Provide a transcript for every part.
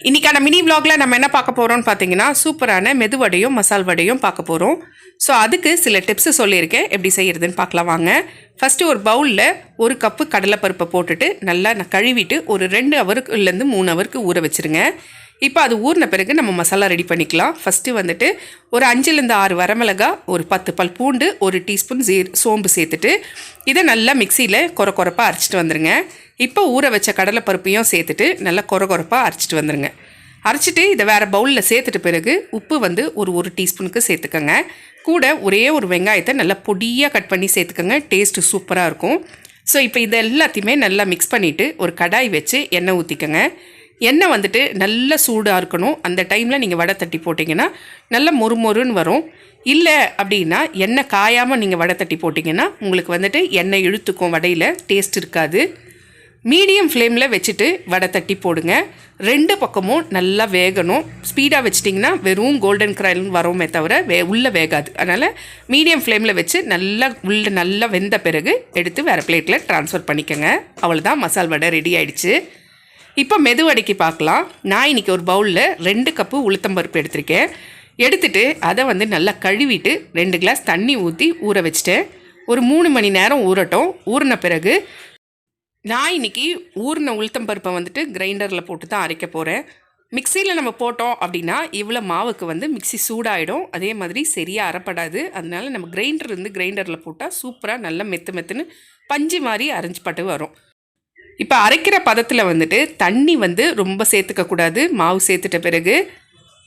இன்றைக்கான மினி vlogல நம்ம என்ன பார்க்க போகிறோம்னு பார்த்தீங்கன்னா சூப்பரான மெதுவடையும் மசால் வடையும் பார்க்க போகிறோம் ஸோ அதுக்கு சில டிப்ஸு சொல்லியிருக்கேன். எப்படி செய்கிறதுன்னு பார்க்கலாம் வாங்க. ஃபஸ்ட்டு ஒரு பவுலில் ஒரு கப்பு கடலைப்பருப்பை போட்டுட்டு நல்லா நான் கழுவிட்டு ஒரு ரெண்டு ஹவருக்குலேருந்து மூணு ஹவருக்கு ஊற வச்சுருங்க. இப்போ அது ஊறின பிறகு நம்ம மசாலா ரெடி பண்ணிக்கலாம். ஃபஸ்ட்டு வந்துட்டு ஒரு அஞ்சுலேருந்து ஆறு வரமிளகா ஒரு பத்து பல் பூண்டு ஒரு டீஸ்பூன் ஜீர் சோம்பு சேர்த்துட்டு இதை நல்லா மிக்சியில் கொர கொரப்பாக அரைச்சிட்டு வந்துடுங்க இப்போ ஊற வச்ச கடலைப்பருப்பையும் சேர்த்துட்டு நல்லா கொர கொரப்பாக அரைச்சிட்டு வந்துடுங்க அரைச்சிட்டு இதை வேறு பவுலில் சேர்த்துட்டு பிறகு உப்பு வந்து ஒரு ஒரு டீஸ்பூனுக்கு சேர்த்துக்கோங்க. கூட ஒரே ஒரு வெங்காயத்தை நல்லா பொடியாக கட் பண்ணி சேர்த்துக்கோங்க. டேஸ்ட்டு சூப்பராக இருக்கும். ஸோ இப்போ இதை எல்லாத்தையுமே நல்லா மிக்ஸ் பண்ணிவிட்டு ஒரு கடாய் வச்சு எண்ணெய் ஊற்றிக்கோங்க எண்ணெய் வந்துட்டு நல்ல சூடாக இருக்கணும். அந்த டைமில் நீங்கள் வடை தட்டி போட்டிங்கன்னா நல்ல மொறு மொறுன்னு வரும். இல்லை அப்படின்னா எண்ணெய் காயாமல் நீங்கள் வடை தட்டி போட்டிங்கன்னா உங்களுக்கு வந்துட்டு எண்ணெய் இழுத்துக்கும் வடையில் டேஸ்ட் இருக்காது. மீடியம் ஃப்ளேமில் வச்சுட்டு வடை தட்டி போடுங்க. ரெண்டு பக்கமும் நல்லா வேகணும். ஸ்பீடாக வச்சிட்டிங்கன்னா வெறும் கோல்டன் கிரைன் வரோமே தவிர வே உள்ளே வேகாது. அதனால் மீடியம் ஃப்ளேமில் வச்சு நல்லா உள்ளே நல்லா வெந்த பிறகு எடுத்து வேறு பிளேட்டில் ட்ரான்ஸ்ஃபர் பண்ணிக்கோங்க. அவ்வளோதான் மசால் வடை ரெடி ஆயிடுச்சு. இப்போ மெதுவடைக்கு பார்க்கலாம் நான் இன்னைக்கு ஒரு பவுலில் ரெண்டு கப்பு உளுத்தம்பருப்பு எடுத்திருக்கேன். எடுத்துட்டு அதை வந்து நல்லா கழுவிட்டு ரெண்டு கிளாஸ் தண்ணி ஊற்றி ஊற வச்சிட்டேன். ஒரு மூணு மணி நேரம் ஊறட்டும். ஊறின பிறகு நான் இன்னைக்கு ஊறின உளுத்தம் பருப்பை வந்துட்டு கிரைண்டரில் போட்டு தான் அரைக்க போகிறேன் மிக்சியில் நம்ம போட்டோம் அப்படின்னா இவ்வளோ மாவுக்கு வந்து மிக்ஸி சூடாகிடும் அதே மாதிரி சரியாக அரைப்படாது. அதனால நம்ம கிரைண்டர் இருந்து கிரைண்டரில் போட்டால் சூப்பராக நல்லா மெத்து மெத்துன்னு பஞ்சு மாதிரி அரைஞ்சு பட்டு வரும். இப்போ அரைக்கிற பதத்தில் வந்துட்டு தண்ணி வந்து ரொம்ப சேர்த்துக்க கூடாது. மாவு சேர்த்துட்ட பிறகு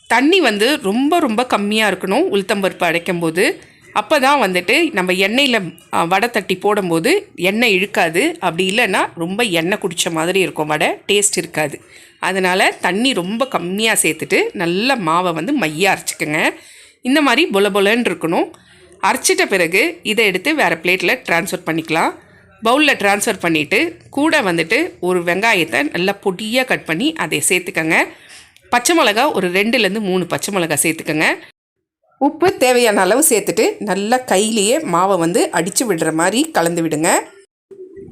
தண்ணி வந்து ரொம்ப ரொம்ப கம்மியாக இருக்கணும் உளுத்தம்பருப்பு அரைக்கும் போது அப்போ தான் வந்துட்டு நம்ம எண்ணெயில் வடை தட்டி போடும்போது எண்ணெய் இழுக்காது. அப்படி இல்லைன்னா ரொம்ப எண்ணெய் குடித்த மாதிரி இருக்கும். வடை டேஸ்ட் இருக்காது. அதனால் தண்ணி ரொம்ப கம்மியாக சேர்த்துட்டு நல்ல மாவை வந்து மையாக அரைச்சிக்கோங்க. இந்த மாதிரி பொல பொலன்னு இருக்கணும். அரைச்சிட்ட பிறகு இதை எடுத்து வேறு பிளேட்டில் ட்ரான்ஸ்ஃபர் பண்ணிக்கலாம். பவுலில் ட்ரான்ஸ்ஃபர் பண்ணிவிட்டு கூட வந்துட்டு ஒரு வெங்காயத்தை நல்லா பொடியாக கட் பண்ணி அதை சேர்த்துக்கங்க. பச்சை மிளகா ஒரு ரெண்டுலேருந்து மூணு பச்சை மிளகா சேர்த்துக்கங்க. உப்பு தேவையான அளவு சேர்த்துட்டு நல்லா கையிலேயே மாவை வந்து அடித்து விடுற மாதிரி கலந்து விடுங்க.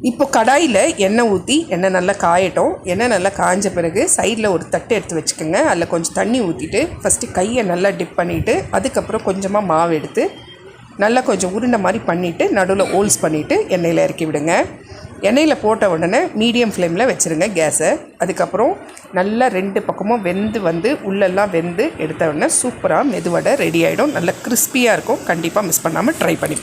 இப்போ கடாயில் எண்ணெய் ஊற்றி எண்ணெய் நல்லா காயட்டும். எண்ணெய் நல்லா காஞ்ச பிறகு சைடில் ஒரு தட்டு எடுத்து வச்சுக்கோங்க. அதில் கொஞ்சம் தண்ணி ஊற்றிட்டு ஃபஸ்ட்டு கையை நல்லா டிப் பண்ணிவிட்டு அதுக்கப்புறம் கொஞ்சமாக மாவு எடுத்து நல்லா கொஞ்சம் உருண்டை மாதிரி பண்ணிவிட்டு நடுவில் ஹோல்ஸ் பண்ணிவிட்டு எண்ணெயில் இறக்கி விடுங்க. எண்ணெயில் போட்ட உடனே மீடியம் ஃப்ளேமில் வச்சுருங்க கேஸை அதுக்கப்புறம் நல்லா ரெண்டு பக்கமும் வெந்து வந்து உள்ளெல்லாம் வெந்து எடுத்த உடனே சூப்பராக மெதுவடை ரெடி ஆகிடும் நல்லா கிறிஸ்பியாக இருக்கும். கண்டிப்பாக மிஸ் பண்ணாமல் ட்ரை பண்ணி